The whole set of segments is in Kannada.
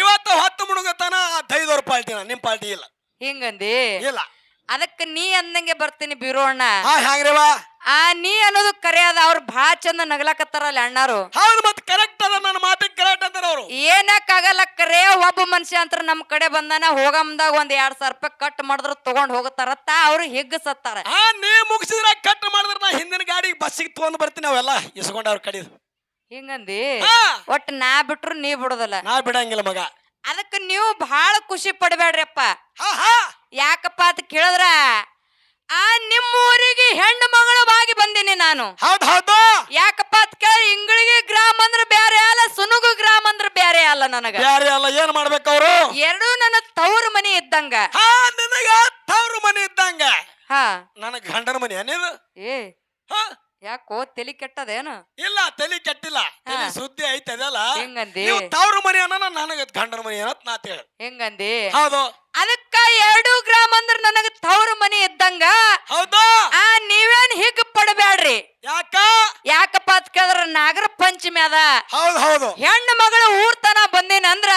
ಇವತ್ತು ಹತ್ತು ಮುಳುಗತನ ದೈದವ್ರ ಪಾಲ್ಟಿ ನಿಮ್ ಪಾಲ್ಟಿ ಇಲ್ಲ. ಹಿಂಗಂದಿ? ಇಲ್ಲ. ಅದಕ್ಕ ನೀ ಅಂದಂಗೆ ಬರ್ತೀನಿ ಹಾ ಹ್ಯಾಂಗ್ರಿವಾ ಆ ನೀ ಅನ್ನೋದು ಕರೆ ಅದ ಅವ್ರು ಭಾಳ ಚಂದ ನಗಲಕತ್ತಾರಲ್ಲ ಅಣ್ಣಾರು. ಹೌದು ಮತ್ತೆ ಕರೆಕ್ಟ್ ಅದ ನನ್ನ ಮಾತಿಗೆ ಕರೆಕ್ಟ್ ಅಂತಾರ ಅವ್ರು. ಏನಕ್ಕಾಗಲ್ಲ ಕರೆ ಒಬ್ಬ ಮನುಷ್ಯ ಅಂತ ನಮ್ ಕಡೆ ಬಂದಾನ ಹೋಗಮ್ದಾಗ ಒಂದ್ ಎರಡ್ ಸಾವಿರ ರೂಪಾಯಿ ಕಟ್ ಮಾಡಿದ್ರು ತಗೊಂಡ್ ಹೋಗತ್ತಾರತ್ತ ಅವ್ರು ಹಿಗ್ಗಸತ್ತಾರ. ಆ ನೀ ಮುಗಿಸಿದ್ರೆ ಕಟ್ ಮಾಡಿದ್ರೆ ನಾ ಹಿಂದಿನ ಗಾಡಿಗೆ ಬಸ್ಸಿಗೆ ತಗೊಂಡ್ ಬರ್ತೀನಿ ಅವೆಲ್ಲ ಇಸ್ಕೊಂಡ್ ಅವ್ರ ಕಡಿದು. ಹಿಂಗಂದಿ? ಒಟ್ ನಾ ಬಿಟ್ರು ನೀ ಬಿಡೋದಲ್ಲ. ನಾ ಬಿಡಂಗಿಲ್ಲ ಮಗ. ಅದಕ್ಕೆ ನೀವು ಬಹಳ ಖುಷಿ ಪಡಬೇಡ್ರಿಪ್ಪ. ಯಾಕಪ್ಪ ಅಂತ ಕೇಳಿದ್ರ ಆ ನಿಮ್ಮ ಊರಿಗೆ ಹೆಣ್ಣು ಮಗಳವಾಗಿ ಬಂದೀನಿ ನಾನು. ಯಾಕಪ್ಪ ಅಂತ ಕೇಳಿ ಇಂಗಳಿಗೆ ಗ್ರಾಮ ಅಂದ್ರೆ ಬೇರೆ ಅಲ್ಲ ಸುನುಗು ಗ್ರಾಮ ಅಂದ್ರೆ ಬೇರೆ ಅಲ್ಲ ನನಗ. ಬೇರೆ ಅಲ್ಲ ಏನ್ ಮಾಡ್ಬೇಕು ಅವರು? ಎರಡೂ ನನ್ನ ತವ್ರ ಮನೆ ಇದ್ದಂಗ. ನಿನಗ ತವ್ರ ಮನೆ ಇದ್ದಂಗ. ಹಾ. ನನಗ್ ಗಂಡನ ಮನೆ ಏನಿದು? ಏ. ಹಾ. ಯಾಕೋ ತಲಿ ಕೆಟ್ಟದೇನು? ಇಲ್ಲ ತಲಿ ಕೆಟ್ಟಿಲ್ಲ. ತಲಿ. ಸುದ್ದಿ ಐತೆ ಅದಲ್ಲ. ಹೆಂಗಂದಿ? ನೀವು ತವ್ರ ಮನೆ ಅನ್ನ ನನಗ ಗಂಡನ ಮನೆ ಅನ್ನ ನಾ ಹೇಳ. ಹೆಂಗಂದಿ? ಹೌದು. ಅದಕ್ಕ ಎರಡು ಗ್ರಾಮ ಅಂದ್ರ ನನಗ ತವ್ರ ಮನೆ ಇದ್ದಂಗ? ಹೌದು. ಆ ನೀವೇನ್ ಹಿಗ್ ಪಡಬೇಡ್ರಿ ಯಾಕ? ಯಾಕಪ್ಪ ಅದ್ ಕೇಳಿದ್ರ ನಾಗರ ಪಂಚಮಿ ಅದ. ಹೌದು ಹೌದು. ಹೆಣ್ಣು ಮಗಳ ಊರ್ತನ ಬಂದೇನ ಅಂದ್ರ?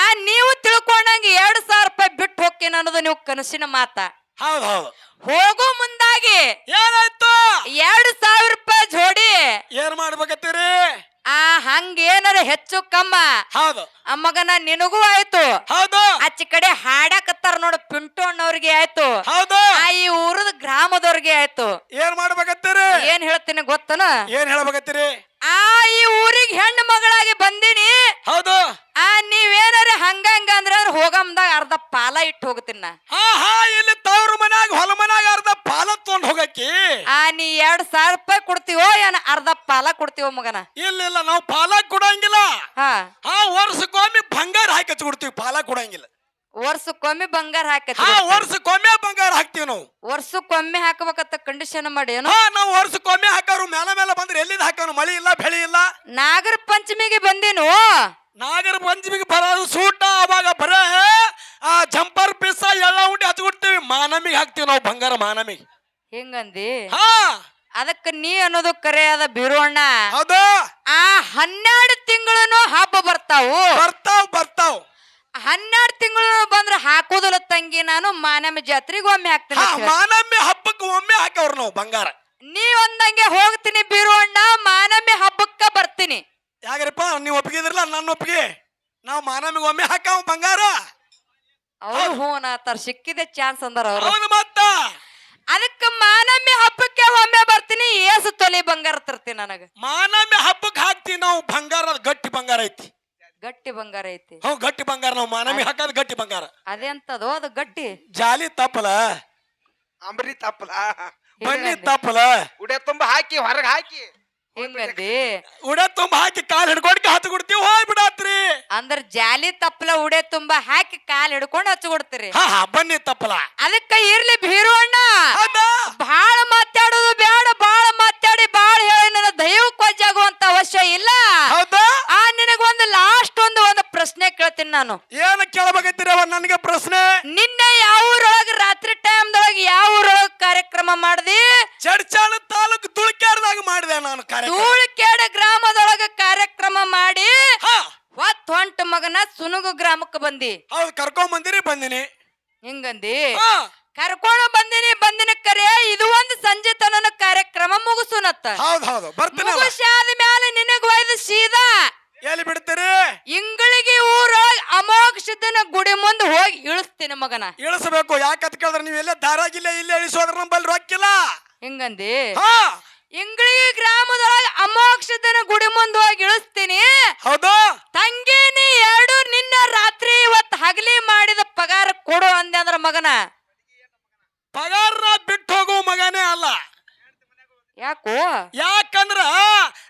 ಆ ನೀವು ತಿಳ್ಕೊಂಡಂಗ ಎರಡ್ ಸಾವಿರ ರೂಪಾಯಿ ಬಿಟ್ಟು ಹೋಗ್ತೀನಿ ಅನ್ನೋದು ನೀವು ಕನಸಿನ ಮಾತ. ಹೌದು ಹೌದು. ಹೋಗೋ ಮುಂದಾಗಿ ಏನಾಯ್ತು? ಎರಡ್ ಸಾವಿರ ರೂಪಾಯಿ ಜೋಡಿ. ಏನ್ ಮಾಡ್ಬೇಕತ್ತೀರಿ? ಆ ಹಂಗ ಏನಾರ ಹೆಚ್ಚು ಕಮ್ಮ. ಹೌದು. ಆ ಮಗನ ನಿನಗೂ ಆಯ್ತು. ಹೌದು. ಆಚೆ ಕಡೆ ಹಾಡಕತ್ತಾರ ನೋಡು ಪಿಂಟು ಅಣ್ಣವ್ರಿಗೆ ಆಯ್ತು. ಹೌದು. ಆ ಈ ಊರದ ಗ್ರಾಮದವ್ರಿಗೆ ಆಯ್ತು. ಏನ್ ಮಾಡ್ಬೇಕತ್ತೀರಿ? ಏನ್ ಹೇಳ್ತೀನಿ ಗೊತ್ತನ? ಏನ್ ಹೇಳ್ಬೇಕತ್ತೀರಿ? ಆ ಈ ಊರಿಗೆ ಹೆಣ್ಣು ಮಗಳಾಗಿ ಬಂದೀನಿ. ಹೌದು. ಆ ನೀವೇನಾರ ಹಂಗಂಗ ಅಂದ್ರೆ ಹೋಗಮ್ದಾಗ ಅರ್ಧ ಪಾಲ ಇಟ್ಟು ಹೋಗ್ತೀನಿ ನಾ ಹಾ ಹಾ ಇಲ್ಲಿ ಮನ್ಯಾಗ ಹೊಲ ಮನ್ಯಾಗ ಅರ್ಧ ಪಾಲ ತಗೊಂಡ್ ಆ ನೀ ಎರಡ್ ಸಾವಿರ ರೂಪಾಯಿ ಕೊಡ್ತೀವೋ ಏನ ಅರ್ಧ ಪಾಲ ಕೊಡ್ತೀವೋ ಮಗನ? ಇಲ್ಲ ಇಲ್ಲ ನಾವು ಪಾಲ ಕೊಡಂಗಿಲ್ಲ. ಹಾ. ಆ ವರ್ಷಕ್ಕೊಮ್ಮೆ ಬಂಗಾರ ಹಾಕಿ ಹಚ್ಕೊಡ್ತೀವಿ ಪಾಲ ಕೊಡಂಗಿಲ್ಲ. ವರ್ಷಕ್ಕೊಮ್ಮೆ ಬಂಗಾರ ಹಾಕಿ ಹಾ ವರ್ಷಕ್ಕೊಮ್ಮೆ ಬಂಗಾರ ಹಾಕ್ತೀವಿ ನಾವು. ವರ್ಷಕ್ಕೊಮ್ಮೆ ಹಾಕಬೇಕಂತ ಕಂಡೀಷನ್ ಮಾಡಿ ಏನು? ಹಾ ನಾವು ವರ್ಷಕ್ಕೊಮ್ಮೆ ಹಾಕೋರು ಮೇಲ ಮೇಲೆ ಬಂದ್ರೆ ಎಲ್ಲಿಂದ ಹಾಕೋನು? ಮಳಿ ಇಲ್ಲ ಬೆಳಿ ಇಲ್ಲ. ನಾಗರ ಪಂಚಮಿಗೆ ಬಂದೇನು? ನಾಗರ ಪಂಚಮಿಗೆ ಬರೋದು ಸೂಟ ಅವಾಗ ಬರೇ ಆ ಜಂಪರ್ ಪಿಸ್ಸ ಎಲ್ಲ ಉಂಡಿ ಹಚ್ಕೊಡ್ತೀವಿ ಮಾನಮಿಗೆ ಹಾಕ್ತಿವಿ ನಾವು ಬಂಗಾರ ಮಾನಮಿಗೆ. ಹೆಂಗಂದಿ? ಹಾ. ಅದಕ್ಕ ನೀ ಅನ್ನೋದು ಕರೆ ಅದ ಬೀರೋಣ್ಣ ಹೌದು. ಆ ಹನ್ನೆರಡು ತಿಂಗಳನು ಹಬ್ಬ ಬರ್ತಾವು. ಬರ್ತಾವ ಬರ್ತಾವ. ಹನ್ನೆರಡು ತಿಂಗಳು ಬಂದ್ರ ಹಾಕೋದಿಲ್ಲ ತಂಗಿ ನಾನು ಮಾನವ ಜಾತ್ರೆಗೆ ಒಮ್ಮೆ ಹಾಕ್ತೀನಿ ಹಾ ಅಂತ ಹೇಳ್ದೆ. ಹಬ್ಬಕ್ಕೆ ಒಮ್ಮೆ ಹಾಕವ್ರು ನಾವು ಬಂಗಾರ. ನೀ ಒಂದಂಗೆ ಹೋಗ್ತೀನಿ ಬೀರೋಣ್ಣ ಮಾನಮಿ ಹಬ್ಬಕ್ಕ ಬರ್ತೀನಿ. ಯಾಕ್ರಿಪ್ಪ ನೀವು ಒಪ್ಪಿಗಿದ್ರಲ್ಲ ನನ್ನ ಒಪ್ಪಿಗೆ. ನಾವು ಮಾನಮಿಗೆ ಒಮ್ಮೆ ಹಾಕಾವ ಬಂಗಾರ. ಅವ್ರು ಹ್ಞೂ ತರ ಸಿಕ್ಕಿದೆ ಚಾನ್ಸ್ ಅಂದಾರ ಅವ್ರು. ಮತ್ತ. ಅದಕ್ಕ ಮಾನಮ್ಮಿ ಹಬ್ಬಕ್ಕೆ ಒಮ್ಮೆ ಬರ್ತೀನಿ ಏಸು ತೊಲೆ ಬಂಗಾರ ತರ್ತೀನಿ ನನಗ. ಮಾನಮ್ಮಿ ಹಬ್ಬಕ್ಕೆ ಹಾಕ್ತೀವಿ ನಾವು ಬಂಗಾರ ಗಟ್ಟಿ ಬಂಗಾರ ಐತಿ. ಗಟ್ಟಿ ಬಂಗಾರ ಐತಿ. ಹ್ಞೂ ಗಟ್ಟಿ ಬಂಗಾರ ನಾವು ಮಾನಮಿ ಹಾಕೋದು ಗಟ್ಟಿ ಬಂಗಾರ. ಅದೆಂತದೋ ಅದು ಗಟ್ಟಿ. ಜಾಲಿ ತಪ್ಪಲ. ಅಂಬರಿ ತಪ್ಪಲ. ಬನ್ನಿ? ತಪ್ಪಲ. ಉಡೆ ತುಂಬ ಹಾಕಿ ಹೊರಗೆ ಹಾಕಿ. ಹಿಂಗಂದಿ ಉಡ ತುಂಬ ಹಾಕಿ ಕಾಲ್ ಹಿಡ್ಕೊಂಡು ಹತ್ತು ಕೊಡ್ತೀವಿ ಹೋಯ್ ಬಿಡಾತ್ರಿ. ಅಂದ್ರ ಜಾಲಿ ತಪ್ಪಲ ಉಡೆ ತುಂಬಾ ಹಾಕಿ ಕಾಲ್ ಹಿಡ್ಕೊಂಡು ಹಚ್ಕೊಡ್ತೀರಿ ಹಾ ಹಾ ಬನ್ನಿ ತಪ್ಪಲ. ಅದಕ್ಕ ಇರ್ಲಿ ಭೀರು ಅಣ್ಣ. ಬಾಳ ಮಾತಾಡೋದು ಬೇಡ ಬಾಳ ಮಾತಾಡಿ ಬಾಳ ಹೇಳಿ ನನ್ನ ದೈವಕ್ಕೆ ವಜ್ಜಾಗುವಂತ ಅವಶ್ಯ ಇಲ್ಲ ಹೌದಾ ಆ ನಿನಗೊಂದು ಲಾಸ್ಟ್ ಒಂದು ಒಂದು ಪ್ರಶ್ನೆ ಕೇಳ್ತೀನಿ ನಾನು. ಏನ್ ಕೇಳಬೇಕತ್ತೀರವ ನನಗೆ ಪ್ರಶ್ನೆ. ನಿನ್ನೆ ಯಾವ ಊರೊಳಗೆ ರಾತ್ರಿ ಟೈಮ್ದೊಳಗ ಯಾವ ಊರೊಳಗ ಕಾರ್ಯಕ್ರಮ ಮಾಡ್ದಿ? ಚಡ್ಚಾಳ ತಾಲೂಕು ತುಳಿಕ್ಯಾರದಾಗ ಮಾಡಿದೆ ನಾನು ಕಾರ್ಯಕ್ರಮ. ಧೂಳಿಕೇಡ ಗ್ರಾಮದೊಳಗ ಕಾರ್ಯಕ್ರಮ ಮಾಡಿ ಹಾ. ಹೊತ್ ಹೊಂಟ ಮಗನ ಸುನುಗು ಗ್ರಾಮಕ್ಕೆ ಬಂದಿ. ಹೌದು ಕರ್ಕೊಂಡ್ ಬಂದಿರಿ ಬಂದಿನಿ. ಹಿಂಗಂದಿ? ಹಾ. ಕರ್ಕೊಂಡು ಬಂದಿನಿ ಬಂದಿನ ಕರೆ ಇದು ಒಂದು ಸಂಜೆ ತನನ ಕಾರ್ಯಕ್ರಮ ಮುಗಿಸುನತ್ತ. ಹೌದು ಹೌದು ಬರ್ತೀನಿ ಮುಗಿಸಿ ಆದ್ಮೇಲೆ ನಿನಗ ಒಯ್ದು ಸೀದಾ ಎಲ್ಲಿ ಬಿಡ್ತೀರಿ ಇಂಗಳಿಗೆ ಊರೊಳಗ ಅಮೋಘ ಸಿದ್ದನ ಗುಡಿ ಮುಂದೆ ಹೋಗಿ ಇಳಿಸ್ತೀನಿ ಮಗನ? ಇಳಿಸಬೇಕು. ಯಾಕಂತ ಕೇಳಿದ್ರೆ ನೀವು ಎಲ್ಲೇ ದಾರಾಗಿಲ್ಲ ಇಲ್ಲೇ ಇಳಿಸೋದ್ರ ನಂಬಲ್ಲಿ ರೊಕ್ಕಿಲ್ಲ. ಹಿಂಗಂದಿ? ಹಾ. ಗ್ರಾಮದೊಳಗೆ ಗ್ರಾಮದೊಳಗ ಅಮೋಘ ಗುಡಿ ಮುಂದೆ ಹೋಗಿ ಇಳಿಸ್ತೀನಿ. ಹೌದು. ತಂಗಿ ನೀ ಎರಡು ನಿನ್ನ ರಾತ್ರಿ ಇವತ್ತು ಹಗಲಿ ಮಾಡಿದ ಪಗಾರ ಕೊಡು ಅಂದೆ ಅಂದ್ರ ಮಗನ? ಪಗಾರ ಬಿಟ್ಟು ಹೋಗು ಮಗನೇ ಅಲ್ಲ. ಯಾಕೋ? ಯಾಕಂದ್ರ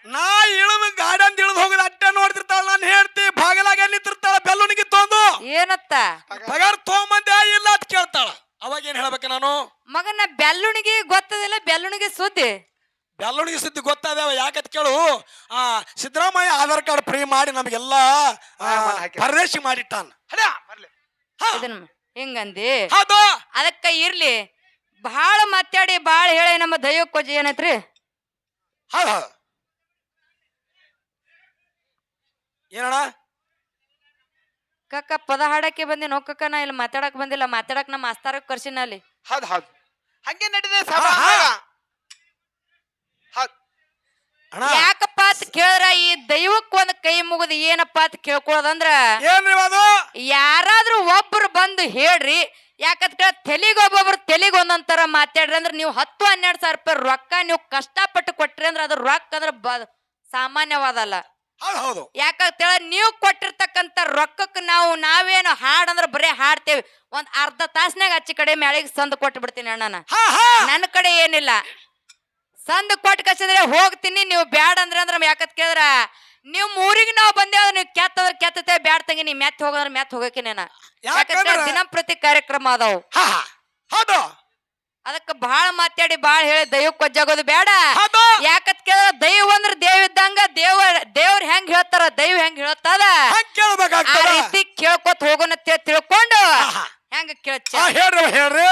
ನಾ ಇಳಿದು ಗಾಡಿ ಅಂತ ಇಳಿದು ಹೋಗೋದು ಅಟ್ಟೆ ನೋಡ್ತಿರ್ತಾಳ ನಾನು ಹೇಳ್ತಿ ಬಾಗಲಾಗ ನಿಂತಿರ್ತಾಳ ಬೆಲ್ಲುನಿಗೆ ತೊಂದು ಏನತ್ತ ಪಗಾರ ತೊಗೊಂಬಂದೆ ಇಲ್ಲ ಅಂತ ಕೇಳ್ತಾಳ ಅವಾಗ ಏನ್ ಹೇಳ್ಬೇಕು ನಾನು ಮಗನ ಬೆಲ್ಲುಣಿಗೆ ಗೊತ್ತದಿಲ್ಲ ಬೆಲ್ಲುಣಿಗೆ ಸುದ್ದಿ ಬೆಲ್ಲುಣಿಗೆ ಸುದ್ದಿ ಗೊತ್ತಾದೇವ ಯಾಕಂತ ಕೇಳು. ಆ ಸಿದ್ದರಾಮಯ್ಯ ಆಧಾರ್ ಕಾರ್ಡ್ ಫ್ರೀ ಮಾಡಿ ನಮಗೆಲ್ಲ. ಪರದೇಶಿ ಮಾಡಿಟ್ಟಾನ. ಇದನ್ನ ಹಿಂಗಂದಿ? ಹೌದು. ಅದಕ್ಕ ಇರ್ಲಿ. ಬಹಳ ಮಾತಾಡಿ ಬಾಳ ಹೇಳಿ ನಮ್ಮ ದೈವಕ್ಕೋಜ ಏನೈತ್ರಿ? ಹೌದು ಏನಣ್ಣ? ಕಕ್ಕ ಪದ ಹಾಡಕ್ಕೆ ಬಂದಿನ ಕಕ್ಕ ನಾ ಇಲ್ಲಿ ಮಾತಾಡಕ್ ಬಂದಿಲ್ಲ ಮಾತಾಡಕ್ ನಮ್ಮ ಮಾಸ್ತಾರ ಕರ್ಸಿನ ಅಲ್ಲಿ. ಹೌದ್ ಹೌದ್. ಹಂಗೆ ನಡೀದೆ ಸಭಾ ಹಾ, ಹಾ. ಹೌದ್ ಅಣ್ಣ ಯಾಕಪ್ಪ ಅಂತ ಕೇಳಿದ್ರ ಈ ದೈವಕ್ ಒಂದ್ ಕೈ ಮುಗಿದು ಏನಪ್ಪ ಅಂತ ಕೇಳ್ಕೊಳ್ಳೋದಂದ್ರ ಏನ್ರಿ ಅದು? ಯಾರಾದ್ರೂ ಒಬ್ರು ಬಂದು ಹೇಳ್ರಿ. ಯಾಕಂತ ಕೇಳ ತೆಲಿಗ್ ಒಬ್ಬೊಬ್ರು ತೆಲಿಗ್ ಒಂದೊಂದರ ತರ ಮಾತಾಡ್ರಿ ಅಂದ್ರೆ ನೀವು ಹತ್ತು ಹನ್ನೆರಡು ಸಾವಿರ ರೂಪಾಯಿ ರೊಕ್ಕ ನೀವು ಕಷ್ಟಪಟ್ಟು ಕೊಟ್ರಿ ಅಂದ್ರೆ ಅದು ರೊಕ್ಕ ಅಂದ್ರೆ ಬ ಸಾಮಾನ್ಯವಾದಲ್ಲ. ಹೌದು ಹೌದು. ಯಾಕಂತ ಹೇಳ ನೀವು ಕೊಟ್ಟಿರ್ತಕ್ಕಂಥ ರೊಕ್ಕಕ್ಕೆ ನಾವು ನಾವೇನು ಹಾಡ್ ಅಂದ್ರೆ ಬರೀ ಹಾಡ್ತೇವೆ. ಒಂದ್ ಅರ್ಧ ತಾಸ್ನಾಗ ಹಚ್ಚಿ ಕಡೆ ಮ್ಯಾಳಿಗೆ ಸಂದ್ ಕೊಟ್ಟು ಬಿಡ್ತೀನಿ ಅಣ್ಣನ ನನ್ನ ಕಡೆ ಏನಿಲ್ಲ. ಸಂದ್ ಕೊಟ್ಟು ಕಸಿದ್ರೆ ಹೋಗ್ತೀನಿ ನೀವು ಬ್ಯಾಡ ಅಂದ್ರೆ ಅಂದ್ರೆ ಯಾಕತ್ ಕೇಳಿದ್ರ ನಿಮ್ ಊರಿಗೆ ನಾವು ಬಂದೇವ ನೀವು ಕೆತ್ತದ್ರ ಕೆತ್ತತೆ ಬ್ಯಾಡ್ ತಂಗಿ ನೀ ಮೆತ್ ಹೋಗೋದ್ರ ಮೆತ್ ಹೋಗಕ್ಕೆ ನೇನ. ಯಾಕಂದ್ರೆ ದಿನಂಪ್ರತಿ ಕಾರ್ಯಕ್ರಮ ಅದಾವು. ಹೌದು. ಅದಕ್ಕೆ ಬಹಳ ಮಾತಾಡಿ ಬಹಳ ಹೇಳಿ ದೈವಕ್ಕೆ ಕೊಜ್ಜಾಗೋದು ಬೇಡ ಯಾಕತ್ ಕೇಳಿದ್ರ ದೈವ ಅಂದ್ರ ದೇವ್ ಇದ್ದಂಗ ದೇವ ದೇವ್ರ ಹೆಂಗ್ ಹೇಳ್ತಾರ ದೈವ ಹೆಂಗ್ ಹೇಳ್ತದ. ಕೇಳ್ಕೊತ್ ಆ ರೀತಿ ಕೇಳ್ಕೊತ ಹೋಗೋಣ ತಿಳ್ಕೊಂಡು. ಹೆಂಗ ಕೇಳ ಹೇಳ್ರಿ ಹೇಳ್ರಿ.